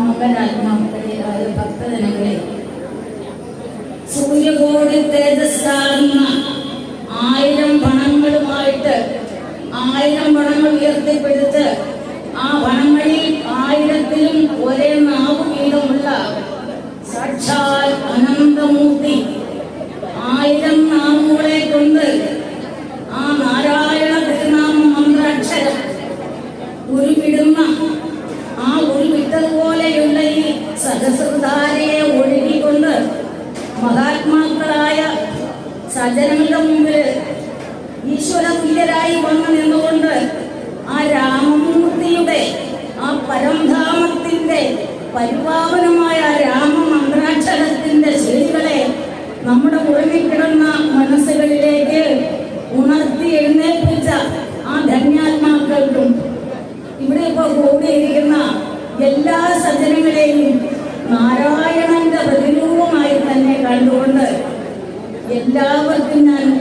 മോഹനാത്മാക്കളായ ഭക്തജനങ്ങളെ സൂര്യകോടി തേജസ്സാകുന്ന ആയിരം പണങ്ങളുമായിട്ട് ആയിരം പണങ്ങൾ ഉയർത്തിപ്പിടിച്ച് ആ പണങ്ങളിൽ ആയിരത്തിലും ഒരേ നാവ് വീതമുള്ള സാക്ഷാൽ അനന്തമൂർത്തി ആയിരം നാവുകളെ കൊണ്ട് ആ നാരായണ തിരുനാമ മന്ത്രാക്ഷരം ഉരുവിടുന്ന ആ ഉരുവിട്ടതുപോലെ സഹസ്രധാരയെ ഒഴുകിക്കൊണ്ട് മഹാത്മാക്കളായ സജ്ജനങ്ങളുടെ മുമ്പിൽ ഈശ്വര തുല്യരായി വന്നു നിന്നുകൊണ്ട് ആ രാമമൂർത്തിയുടെ ആ പരംധാമത്തിന്റെ പരിപാവനമായ രാമമന്ത്രാക്ഷരത്തിന്റെ ശരികളെ നമ്മുടെ ഉറങ്ങിക്കിടന്ന മനസ്സുകളിലേക്ക് ഉണർത്തി എഴുന്നേൽപ്പിച്ച ആ ധന്യാത്മാക്കൾക്കും ഇവിടെ ഇപ്പോൾ കൂടിയിരിക്കുന്ന എല്ലാ സജ്ജനങ്ങളെയും dengan